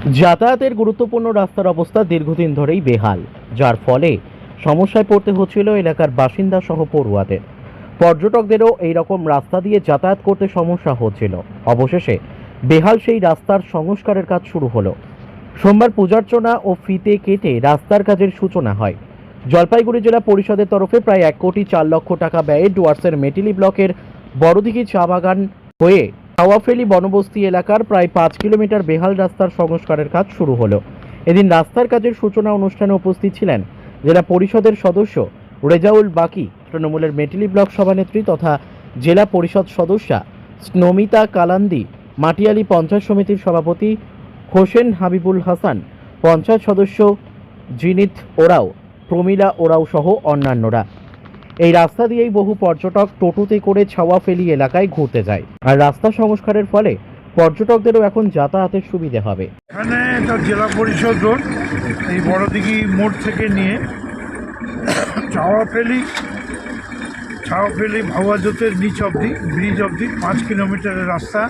যাতায়াতের গুরুত্বপূর্ণ রাস্তার অবস্থা দীর্ঘদিন ধরেই বেহাল, যার ফলে সমস্যায় পড়তে হচ্ছিল এলাকার বাসিন্দা সহ পড়ুয়াদের। পর্যটকদেরও এই রকম রাস্তা দিয়ে যাতায়াত করতে সমস্যা হচ্ছিল। অবশেষে বেহাল সেই রাস্তার সংস্কারের কাজ শুরু হলো। সোমবার পূজার্চনা ও ফিতে কেটে রাস্তার কাজের সূচনা হয়। জলপাইগুড়ি জেলা পরিষদের তরফে প্রায় এক কোটি চার লক্ষ টাকা ব্যয়ে ডুয়ার্সের মেটিলি ব্লকের বড়দিঘি চা বাগান হয়ে হাওয়াফেলি বনবস্তি এলাকার প্রায় পাঁচ কিলোমিটার বেহাল রাস্তার সংস্কারের কাজ শুরু হলো। এদিন রাস্তার কাজের সূচনা অনুষ্ঠানে উপস্থিত ছিলেন জেলা পরিষদের সদস্য রেজাউল বাকি, তৃণমূলের মেটিলি ব্লক সভানেত্রী তথা জেলা পরিষদ সদস্যা স্নমিতা কালান্দি, মাটিয়ালি পঞ্চায়েত সমিতির সভাপতি হোসেন হাবিবুল হাসান, পঞ্চায়েত সদস্য জিনিত ওরাও, প্রমীলা ওরাও সহ অন্যান্যরা। এই রাস্তা দিয়েই বহু পর্যটক টোটোতে করে ছাওয়াফেলি এলাকায় ঘুরতে যায়। আর রাস্তা সংস্কারের ফলে পর্যটকদেরও এখন যাতায়াতের সুবিধে হবে। এখানে এটা জেলা পরিষদ রোড, এই বড়দিঘি মোড় থেকে নিয়ে চাওয়াফেলি চাওয়াফেলি ভাওয়াজোতের নিচ অবধি, ব্রিজ অবধি, পাঁচ কিলোমিটারের রাস্তা।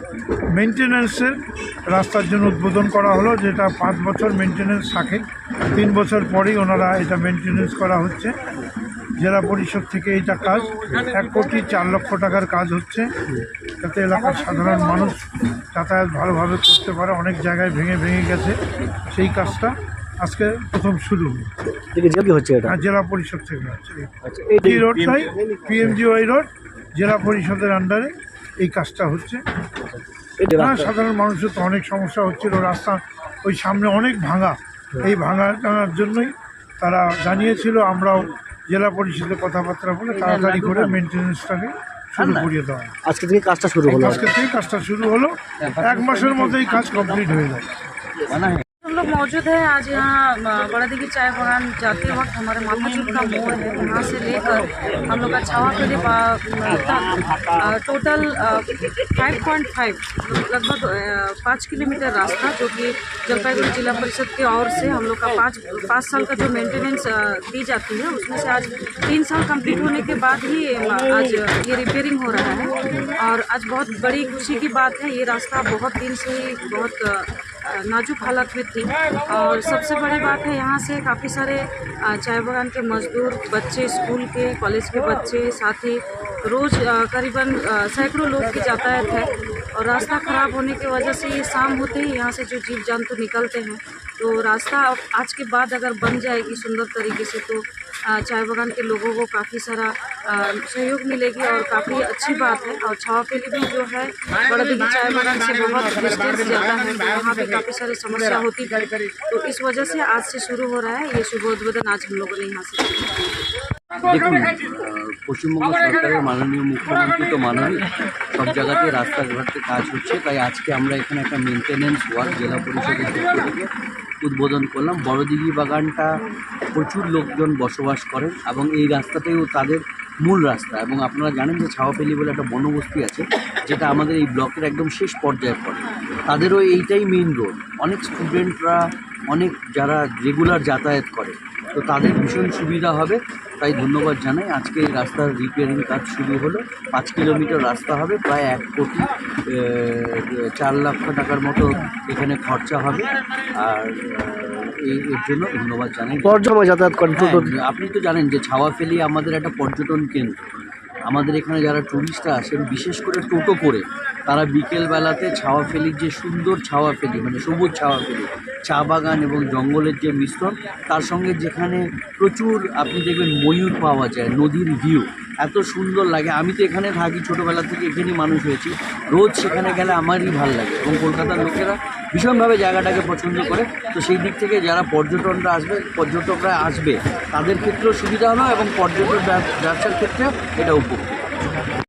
মেনটেন্যান্সের রাস্তার জন্য উদ্বোধন করা হলো, যেটা পাঁচ বছর মেনটেন্যান্স থাকে। তিন বছর পরেই ওনারা এটা মেনটেন্যান্স করা হচ্ছে। জেলা পরিষদ থেকে এইটা কাজ। এক কোটি চার লক্ষ টাকার কাজ হচ্ছে। যাতে এলাকার সাধারণ মানুষ যাতায়াত ভালোভাবে করতে পারে অনেক জায়গায় ভেঙে ভেঙে গেছে সেই কাজটা আজকে প্রথম শুরু। হচ্ছে এটা? জেলা পরিষদ থেকে হচ্ছে। আচ্ছা এই রোডটাই পিএমজিওয়াই রোড জেলা পরিষদের আন্ডারে এই কাজটা হচ্ছে। সাধারণ মানুষের তো অনেক সমস্যা হচ্ছিল রাস্তা ওই সামনে অনেক ভাঙা। এই ভাঙা টাঙার জন্যই তারা জানিয়েছিল আমরাও জেলা পরিষদের কথাবার্তা বলে তাড়াতাড়ি করে মেনটেন্যান্সটাকে শুরু করিয়ে দেওয়া হয়। আজকে থেকে কাজটা শুরু হলো। আজকে থেকে কাজটা শুরু হলো। এক মাসের মধ্যেই কাজ কমপ্লিট হয়ে যায় लोग मौजूद है। आज यहाँ बड़ा दिघी चाय बागान जाते वक्त हमारे माथाचुप का मोड़ है। वहाँ से लेकर हम लोग का छावा के लिए टोटल फाइव पॉइंट फाइव लगभग पाँच किलोमीटर रास्ता, जो कि जलपाईगुड़ी जिला परिषद की ओर से हम लोग का पाँच पाँच साल का जो मेंटेनेंस दी जाती है, उसमें से आज तीन साल कंप्लीट होने के बाद ही आज ये रिपेयरिंग हो रहा है। और आज बहुत बड़ी खुशी की बात है, ये रास्ता बहुत दिन से ही बहुत नाजुक हालत में थी। और सबसे बड़ी बात है, यहाँ से काफ़ी सारे चाय बागान के मजदूर बच्चे, स्कूल के, कॉलेज के बच्चे, साथ ही रोज़ करीबन सैकड़ों लोग की यातायात है। और रास्ता ख़राब होने की वजह से ये शाम होते ही यहाँ से जो जीव जंतु निकलते हैं तो रास्ता आज के बाद अगर बन जाएगी सुंदर तरीके से तो चाय बागान के लोगों को काफ़ी सारा सहयोग मिलेगी और काफ़ी अच्छी बात है। और छाव के लिए भी जो है, बड़ा दीदी चाय बनाने से बहुत डिस्टेंस ज़्यादा है तो वहाँ पर काफ़ी सारी समस्या होती है। तो इस वजह से आज से शुरू हो रहा है, ये शुभ उद्बोधन आज हम लोगों ने यहाँ से पश्चिमबंग सरकार माननीय मुख्यमंत्री तो माननी सब जगह रास्ता घाट क्या हो आज के मेनटेनेंस वार्ड जिला परिषद उद्बोधन कर लड़दीघी बागाना प्रचुर लोक जन बसबाज करें और यस्ताते तरह মূল রাস্তা এবং আপনারা জানেন যে ছাওয়াপেলি বলে একটা বনবস্তি আছে, যেটা আমাদের এই ব্লকের একদম শেষ পর্যায়ে পড়ে। তাদেরও এইটাই মেইন রোড অনেক স্টুডেন্টরা অনেক যারা রেগুলার যাতায়াত করে। তো তাদের ভীষণ সুবিধা হবে তাই ধন্যবাদ জানাই। আজকে এই রাস্তার রিপেয়ারিং কাজ শুরু হলো। পাঁচ কিলোমিটার রাস্তা হবে প্রায় এক কোটি চার লক্ষ টাকার মতো এখানে খরচা হবে। আর এই এর জন্য ধন্যবাদ জানাই। যাতায়াত করেন হ্যাঁ, আপনি তো জানেন যে ছাওয়াফেলি আমাদের একটা পর্যটন কেন্দ্র। আমাদের এখানে যারা ট্যুরিস্টরা আসেন বিশেষ করে টোটো করে তারা বিকেলবেলাতে ছাওয়াফেলির যে সুন্দর ছাওয়াফেলি মানে সবুজ ছাওয়াফেলি চা বাগান এবং জঙ্গলের যে মিশ্রণ, তার সঙ্গে যেখানে প্রচুর আপনি দেখবেন ময়ূর পাওয়া যায়, নদীর ভিউ এত সুন্দর লাগে। আমি তো এখানে থাকি, ছোটোবেলা থেকে এখানেই মানুষ হয়েছি। রোজ সেখানে গেলে আমারই ভালো লাগে এবং কলকাতার লোকেরা ভীষণভাবে জায়গাটাকে পছন্দ করে। তো সেই দিক থেকে যারা পর্যটনরা আসবে, পর্যটকরা আসবে, তাদের ক্ষেত্রেও সুবিধা হলো এবং পর্যটন ব্যবসার ক্ষেত্রেও এটা উপকার